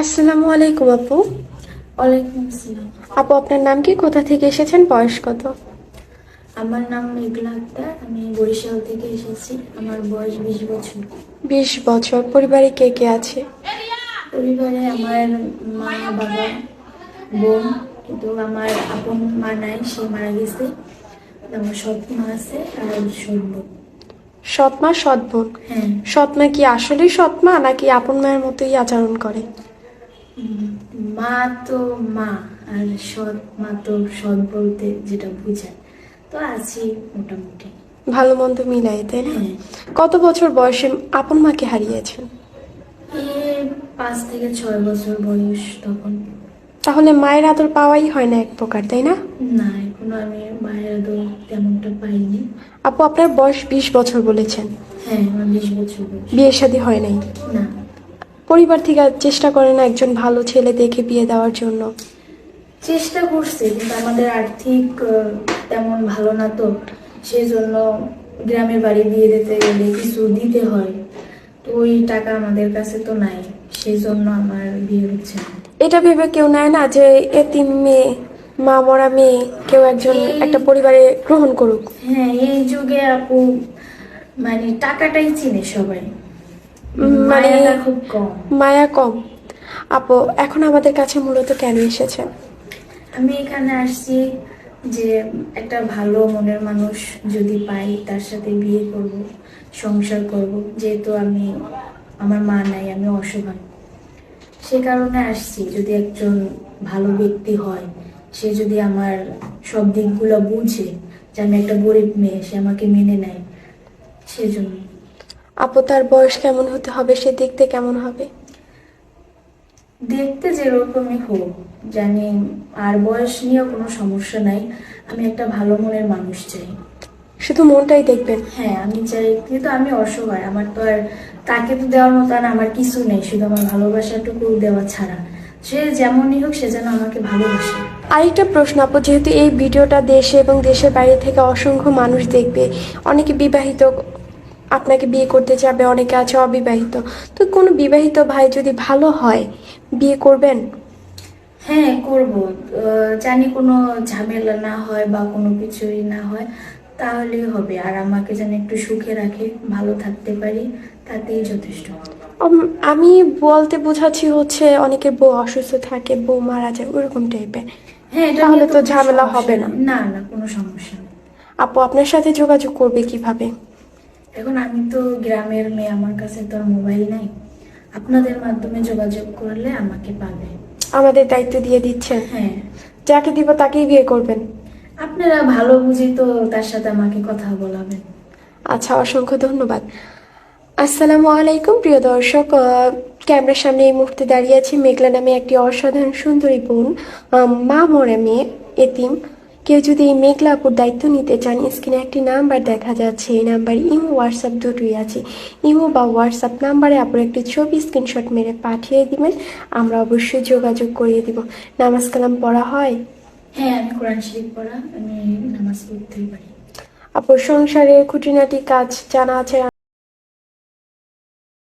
আসসালামু আলাইকুম আপু। ওয়ালাইকুম আসসালাম। আপু আপনার নাম কি? কোথা থেকে এসেছেন? বয়স কত? আমার নাম মেঘলা আক্তার। আমি বরিশাল থেকে এসেছি। আমার বয়স বিশ বছর। বিশ বছর। পরিবারে কে কে আছে? পরিবারে আমার মা বাবা বোন কিন্তু আমার আপন মা নাই সে মারা গেছে। আমার সৎ মা আছে আর সৎ বোন। সৎ মা সৎ বোন? হ্যাঁ। সৎ মা কি আসলেই সৎ মা নাকি আপন মায়ের মতোই আচরণ করে? মা তো মা আর সৎ মা তো সৎ বলতে যেটা বোঝায়। তো আছি মোটামুটি। ভালো মন্দ মিলাই তাই না? হ্যাঁ। কত বছর বয়সে আপন মাকে হারিয়েছেন? পাঁচ থেকে ছয় বছর বয়স তখন। তাহলে মায়ের আদর পাওয়াই হয় না এক প্রকার তাই না? না এখনও আমি মায়ের আদর তেমনটা পাইনি। আপু আপনার বয়স বিশ বছর বলেছেন। হ্যাঁ আমার বিশ বছর বিয়ে শাদী হয় নাই? না। পরিবার থেকে চেষ্টা করে না একজন ভালো ছেলে দেখে বিয়ে দেওয়ার জন্য। চেষ্টা করছে কিন্তু আমাদের আর্থিক তেমন ভালো না তো। সেই জন্য গ্রামের বাড়ি বিয়ে দিতে গেলে কিছু দিতে হয়। তো ওই টাকা আমাদের কাছে তো নাই সেই জন্য আমার বিয়ে হচ্ছে না। এটা ভেবে কেউ নেয় না যে এতিম মেয়ে মা মরা মেয়ে কেউ একজন একটা পরিবারে গ্রহণ করুক। হ্যাঁ এই যুগে আপু মানে টাকাটাই চিনে সবাই। মানে খুব কম। মায়া কম। আপু এখন আমাদের কাছে মূলত কেন এসেছেন আমি এখানে আসছি যে একটা ভালো মনের মানুষ যদি পাই তার সাথে বিয়ে করব সংসার করব। যেহেতু আমি আমার মা নাই আমি অসহায়। সে কারণে আসছি যদি একজন ভালো ব্যক্তি হয় সে যদি আমার সব দিকগুলো বুঝে যে আমি একটা গরিব মেয়ে সে আমাকে মেনে নেয় সেজন্য। আপু তার বয়স কেমন হতে হবে? সে দেখতে কেমন হবে? দেখতে যেরকমই হোক জানি আর বয়স নিয়ে কোনো সমস্যা নাই। আমি একটা ভালো মনের মানুষ চাই। শুধু মনটাই দেখবেন। হ্যাঁ আমি চাই। কিন্তু আমি অসহায়। আমার তো আর তাকে তো দেওয়ার মতো আর আমার কিছু নেই। শুধু আমার ভালোবাসাটুকু দেওয়া ছাড়া। সে যেমনই হোক সে যেন আমাকে ভালোবাসে। আরেকটা প্রশ্ন আপু যেহেতু এই ভিডিওটা দেশে এবং দেশের বাইরে থেকে অসংখ্য মানুষ দেখবে অনেকে বিবাহিত আপনাকে বিয়ে করতে যাবে অনেকে আছে অবিবাহিত। তো কোনো বিবাহিত ভাই যদি ভালো হয় বিয়ে করবেন? হ্যাঁ করব। জানি কোনো ঝামেলা না হয় বা কোনো কিছুই না হয় তাহলেই হবে। আর আমাকে যেন একটু সুখে রাখে ভালো থাকতে পারি তাতেই যথেষ্ট। আমি বলতে বোঝাচ্ছি হচ্ছে অনেকের বউ অসুস্থ থাকে বউ মারা যায় ওরকম টাইপের হ্যাঁ তাহলে তো ঝামেলা হবে না। না না কোনো সমস্যা নেই। আপু আপনার সাথে যোগাযোগ করবে কীভাবে? এখন আমি তো গ্রামের মেয়ে আমার কাছে তো মোবাইল নাই। আপনাদের মাধ্যমে যোগাযোগ করলে আমাকে পাবে। আমাদের দায়িত্ব দিয়ে দিচ্ছেন। হ্যাঁ। যাকে দিব তাকেই বিয়ে করবেন। আপনারা ভালো বুঝি তো তার সাথে আমাকে কথা বলাবেন। আচ্ছা অসংখ্য ধন্যবাদ। আসসালামু আলাইকুম প্রিয় দর্শক। ক্যামেরার সামনে এই মুহূর্তে দাঁড়িয়ে আছি মেঘলা নামে একটি অসাধারণ সুন্দরী বোন মা মরে মেয়ে এতিম। কেউ যদি এই মেঘলা আপুর দায়িত্ব নিতে চান স্ক্রিনে একটি নাম্বার দেখা যাচ্ছে। এই নাম্বার ইমো হোয়াটসঅ্যাপ দুটোই আছে। ইমো বা হোয়াটসঅ্যাপ নাম্বারে আপনার একটি ছবি স্ক্রিনশট মেরে পাঠিয়ে দিবেন। আমরা অবশ্যই যোগাযোগ করিয়ে দিব। নামাজ কালাম পড়া হয়? হ্যাঁ আমি কোরআন শরীফ পড়া আমি নামাজ পড়তেই পারি। আপুর সংসারের খুঁটিনাটি কাজ জানা আছে?